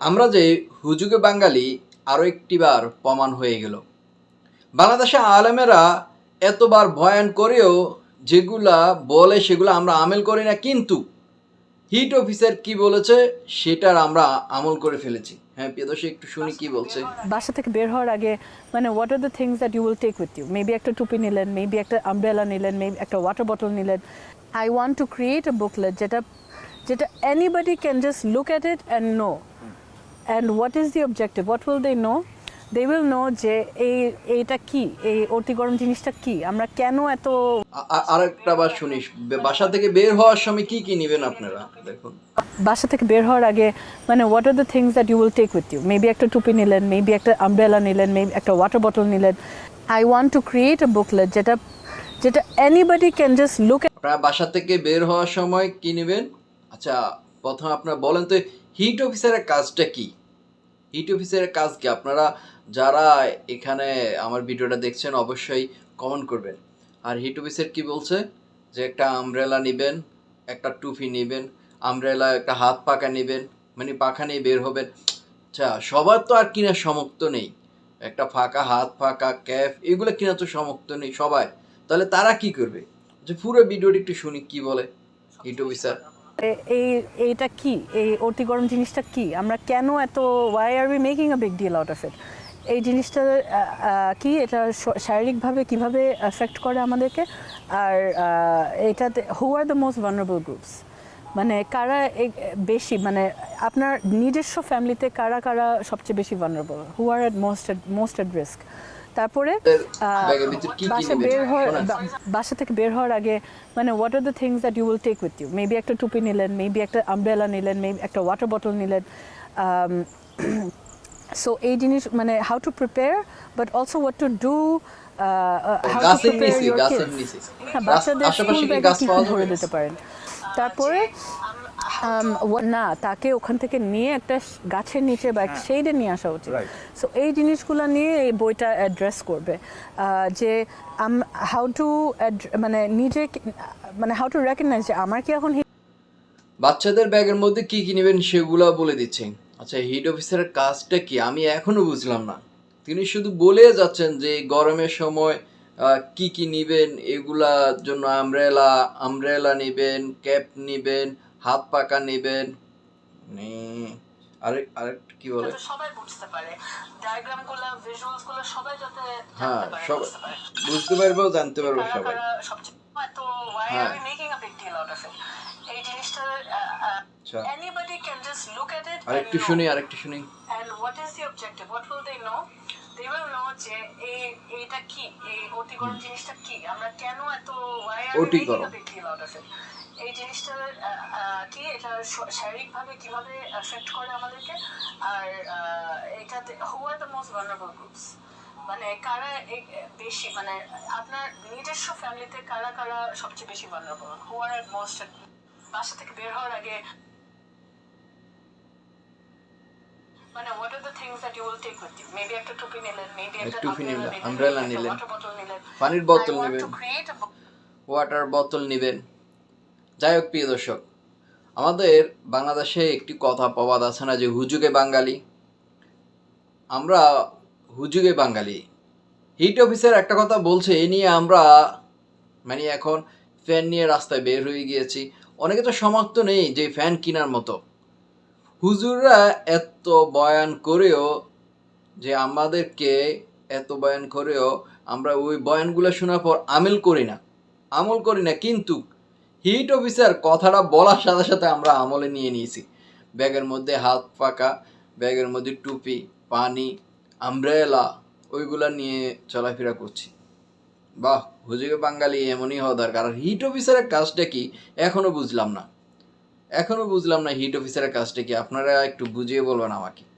আমরা যে হুজুগে বাঙালি আরও একটিবার প্রমাণ হয়ে গেল। বাংলাদেশে আলেমেরা এতবার বয়ান করেও যেগুলা বলে সেগুলো আমরা আমেল করি না, কিন্তু হিট অফিসার কি বলেছে সেটার আমরা আমল করে ফেলেছি। হ্যাঁ প্রিয়দর্শী একটু শুনি কি বলছে। বাসা থেকে বের হওয়ার আগে মানে what are the things that you will take with you maybe একটা টুপি নিলেন মেবি একটা আমব্রেলা নিলেন মেবি একটা ওয়াটার বটল নিলেন। I want to create a booklet যেটা যেটা anybody can just look at it and know and what is the objective what will they know they will know যে এই এইটা কি? এই অতি গরম জিনিসটা কি? আমরা কেন এত আরেকটা বার শুনিস। বাসা থেকে বের হওয়ার সময় কি কি নেবেন আপনারা? দেখুন। বাসা থেকে বের হওয়ার আগে মানে what are the things that you will take with you maybe একটা টুপি নিলেন মেবি একটা আমব্রেলা নিলেন মেবি একটা ওয়াটার বটল নিলেন। I want to create a booklet যেটা যেটা এনিবডি ক্যান জাস্ট লুক আপনারা বাসা থেকে বের হওয়ার সময় কি নেবেন? আচ্ছা প্রথমে আপনারা বলেন তো হিট অফিসারের কাজটা কি? হিট অফিসারের কাজ কি? আপনারা যারা এখানে আমার ভিডিওটা দেখছেন অবশ্যই কমেন্ট করবেন। আর হিট অফিসার কি বলছে? যে একটা আমব্রেলা নেবেন একটা টুপি নেবেন আমব্রেলা একটা হাত পাকা নেবেন মানে পাখা নিয়ে বের হবেন। আচ্ছা সবার তো আর কিনা সমক্ত নেই। একটা ফাঁকা হাত ফাঁকা ক্যাপ এগুলো কিনা তো সমক্ত নেই সবাই। তাহলে তারা কি করবে? যে পুরো ভিডিওটি একটু শুনি কি বলে? হিট অফিসার এই, এইটা কি? এই অতি গরম জিনিসটা কি? আমরা কেন এত why are we making a big deal out of it এই জিনিসটা কি? এটা শারীরিকভাবে কীভাবে এফেক্ট করে আমাদেরকে? আর এটাতে who are the most vulnerable groups মানে কারা বেশি মানে আপনার নিজস্ব ফ্যামিলিতে কারা কারা সবচেয়ে বেশি vulnerable who are at most most at risk তারপরে বাসা বের হওয়ার বাসা থেকে বের হওয়ার আগে মানে what are the things that you will take with you maybe একটা টুপি নিলেন মেবি একটা আমব্রেলা নিলেন মেবি একটা ওয়াটার বটল নিলেন সো এই জিনিস মানে how to prepare but also what to do বাচ্চাদের স্কুল ব্যাগে ধরে দিতে পারেন? তারপরে um, না তাকে ওখান থেকে নিয়ে একটা গাছের নিচে বা সেইডে নিয়ে আসা উচিত। সো এই জিনিসগুলো নিয়ে এই বইটা অ্যাড্রেস করবে। যে হাউ টু মানে নিজে মানে হাউ টু রেকগনাইজ যে আমার কি এখন বাচ্চাদের ব্যাগের মধ্যে কি কি নেবেন সেগুলো বলে দিচ্ছেন আচ্ছা হিট অফিসারের কাজটা কি? আমি এখনও বুঝলাম না। তিনি শুধু বলে যাচ্ছেন যে এই গরমের সময় কি কি নেবেন এগুলার জন্য আমব্রেলা আমব্রেলা নেবেন ক্যাপ নেবেন হাত পাকা নেবেন আরেক আরেক কি বলে? সবাই বুঝতে পারে। ডায়াগ্রামগুলো ভিজুয়ালসগুলো সবাই যাতে হ্যাঁ বুঝতে পারে। বুঝতে পারব জানতে পারব কারা সবাই। সবচেয়ে তো why হ্যাঁ। are we making a big deal out of it? এই জিনিসটা anybody can just look at it আরেকটু শুনি আরেকটু শুনি। And what is the objective? What will they know? They will know যে এই এইটা কি? এই অতি গরম জিনিসটা কি? আমরা কেন এত why are we অতি making গরম। a big deal out of it? এই জিনিসটা কি এটা শারীরিকভাবে কীভাবে এফেক্ট করে আমাদেরকে? আর এটাতে who are the most vulnerable groups মানে কারা বেশি মানে আপনার নিজস্ব ফ্যামিলিতে কারা কারা সবচেয়ে বেশি ভালনারেবল হু আর মোস্ট বাসা থেকে বের হওয়ার আগে? মানে what are the things that you will take with you maybe একটা টুপি নিলেন মেবি একটা টুপি নিলেন, umbrella নিলেন। পানির বোতল নেবেন ওয়াটার বোতল নেবেন। যাই হোক, প্রিয় দর্শক, আমাদের বাংলাদেশে একটি কথা প্রবাদ আছে না যে হুজুগে বাঙালি? আমরা হুজুগে বাঙালি। হিট অফিসার একটা কথা বলছে, এ নিয়ে আমরা মানে এখন ফ্যান নিয়ে রাস্তায় বের হয়ে গিয়েছি। অনেকে তো সমাপ্ত নেই যে ফ্যান কেনার মতো। হুজুররা এত বয়ান করেও যে আমাদেরকে এত বয়ান করেও আমরা ওই বয়ানগুলো শোনার পর আমেল করি না। আমল করি না, কিন্তু হিট অফিসার কথাটা বলার সাথে সাথে আমরা আমলে নিয়ে নিয়েছি। ব্যাগের মধ্যে হাত পাকা ব্যাগের মধ্যে টুপি, পানি আমব্রেলা ওইগুলা নিয়ে চলাফেরা করছি। বাহ, হুজুগে বাঙালি এমনই হওয়া দরকার। আর হিট অফিসারের কাজটা কি? এখনও বুঝলাম না। এখনও বুঝলাম না হিট অফিসারের কাজটা কি। আপনারা একটু বুঝিয়ে বলবেন আমাকে।